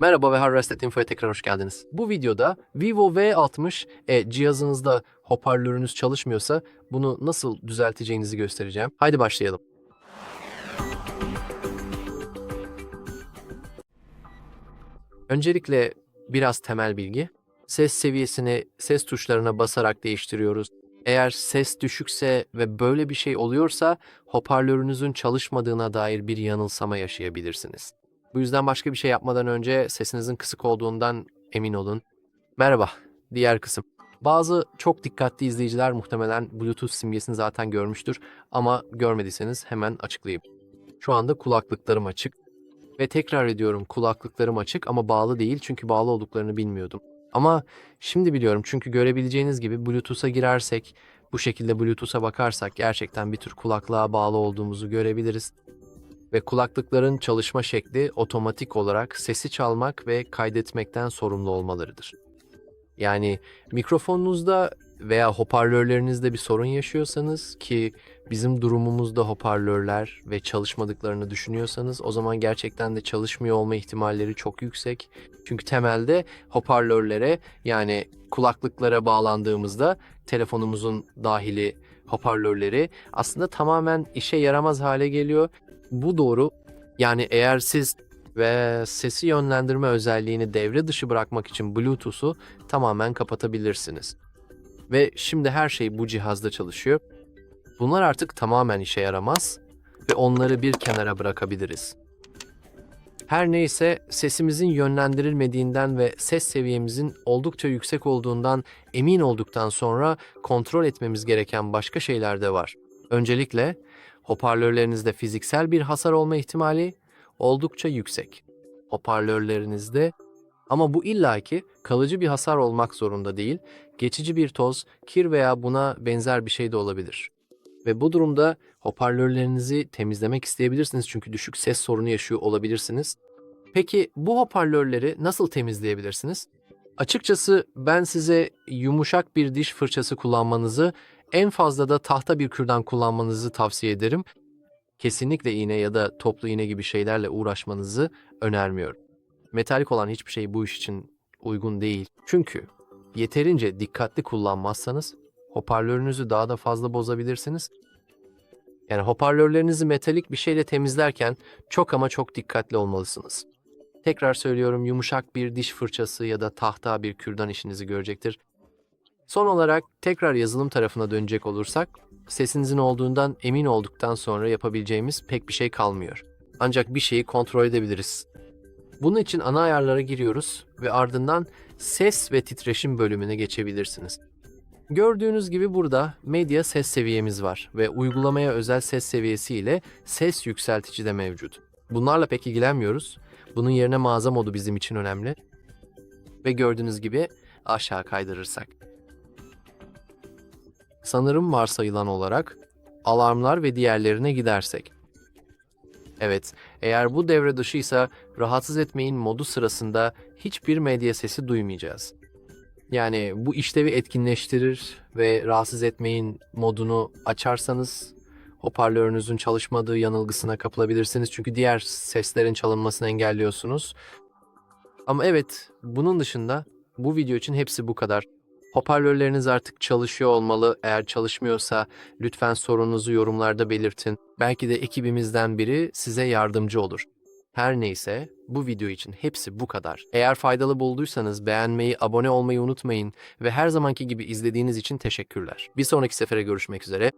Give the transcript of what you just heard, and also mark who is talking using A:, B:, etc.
A: Merhaba ve Harvested Info'ya tekrar hoş geldiniz. Bu videoda Vivo V60 e, cihazınızda hoparlörünüz çalışmıyorsa bunu nasıl düzelteceğinizi göstereceğim. Haydi başlayalım. Öncelikle biraz temel bilgi. Ses seviyesini ses tuşlarına basarak değiştiriyoruz. Eğer ses düşükse ve böyle bir şey oluyorsa hoparlörünüzün çalışmadığına dair bir yanılsama yaşayabilirsiniz. Bu yüzden başka bir şey yapmadan önce sesinizin kısık olduğundan emin olun. Merhaba, diğer kısım. Bazı çok dikkatli izleyiciler muhtemelen Bluetooth simgesini zaten görmüştür ama görmediyseniz hemen açıklayayım. Şu anda kulaklıklarım açık ve tekrar ediyorum kulaklıklarım açık ama bağlı değil çünkü bağlı olduklarını bilmiyordum. Ama şimdi biliyorum çünkü görebileceğiniz gibi Bluetooth'a girersek, bu şekilde Bluetooth'a bakarsak gerçekten bir tür kulaklığa bağlı olduğumuzu görebiliriz. Ve kulaklıkların çalışma şekli otomatik olarak sesi çalmak ve kaydetmekten sorumlu olmalarıdır. Yani mikrofonunuzda veya hoparlörlerinizde bir sorun yaşıyorsanız ki bizim durumumuzda hoparlörler ve çalışmadıklarını düşünüyorsanız o zaman gerçekten de çalışmıyor olma ihtimalleri çok yüksek. Çünkü temelde hoparlörlere yani kulaklıklara bağlandığımızda telefonumuzun dahili hoparlörleri aslında tamamen işe yaramaz hale geliyor. Bu doğru. Yani eğer siz ve sesi yönlendirme özelliğini devre dışı bırakmak için Bluetooth'u tamamen kapatabilirsiniz. Ve şimdi her şey bu cihazda çalışıyor. Bunlar artık tamamen işe yaramaz ve onları bir kenara bırakabiliriz. Her neyse sesimizin yönlendirilmediğinden ve ses seviyemizin oldukça yüksek olduğundan emin olduktan sonra kontrol etmemiz gereken başka şeyler de var. Öncelikle hoparlörlerinizde fiziksel bir hasar olma ihtimali oldukça yüksek. Hoparlörlerinizde ama bu illaki kalıcı bir hasar olmak zorunda değil, geçici bir toz, kir veya buna benzer bir şey de olabilir. Ve bu durumda hoparlörlerinizi temizlemek isteyebilirsiniz çünkü düşük ses sorunu yaşıyor olabilirsiniz. Peki bu hoparlörleri nasıl temizleyebilirsiniz? Açıkçası ben size yumuşak bir diş fırçası kullanmanızı, en fazla da tahta bir kürdan kullanmanızı tavsiye ederim. Kesinlikle iğne ya da toplu iğne gibi şeylerle uğraşmanızı önermiyorum. Metalik olan hiçbir şey bu iş için uygun değil. Çünkü yeterince dikkatli kullanmazsanız hoparlörünüzü daha da fazla bozabilirsiniz. Yani hoparlörlerinizi metalik bir şeyle temizlerken çok ama çok dikkatli olmalısınız. Tekrar söylüyorum yumuşak bir diş fırçası ya da tahta bir kürdan işinizi görecektir. Son olarak tekrar yazılım tarafına dönecek olursak, sesinizin olduğundan emin olduktan sonra yapabileceğimiz pek bir şey kalmıyor. Ancak bir şeyi kontrol edebiliriz. Bunun için ana ayarlara giriyoruz ve ardından ses ve titreşim bölümüne geçebilirsiniz. Gördüğünüz gibi burada medya ses seviyemiz var ve uygulamaya özel ses seviyesi ile ses yükseltici de mevcut. Bunlarla pek ilgilenmiyoruz. Bunun yerine mağaza modu bizim için önemli. Ve gördüğünüz gibi aşağı kaydırırsak. Sanırım varsayılan olarak alarmlar ve diğerlerine gidersek. Evet, eğer bu devre dışıysa rahatsız etmeyin modu sırasında hiçbir medya sesi duymayacağız. Yani bu işlevi etkinleştirir ve rahatsız etmeyin modunu açarsanız hoparlörünüzün çalışmadığı yanılgısına kapılabilirsiniz. Çünkü diğer seslerin çalınmasını engelliyorsunuz. Ama evet, bunun dışında bu video için hepsi bu kadar. Hoparlörleriniz artık çalışıyor olmalı. Eğer çalışmıyorsa lütfen sorununuzu yorumlarda belirtin. Belki de ekibimizden biri size yardımcı olur. Her neyse bu video için hepsi bu kadar. Eğer faydalı bulduysanız beğenmeyi, abone olmayı unutmayın ve her zamanki gibi izlediğiniz için teşekkürler. Bir sonraki sefere görüşmek üzere.